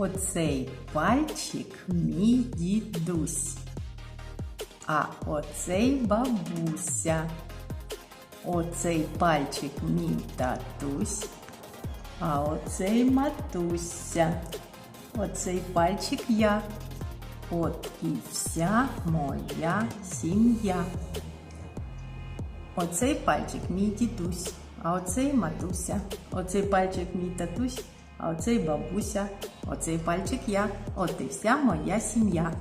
Оцей пальчик мій дідусь. А оцей бабуся. Оцей пальчик мій татусь. А оцей матуся. Оцей пальчик я. От і вся моя сім'я. Оцей пальчик мій дідусь, а оцей матуся. Оцей пальчик мій татусь, а оцей бабуся. Оцей пальчик я. От вся моя сім'я.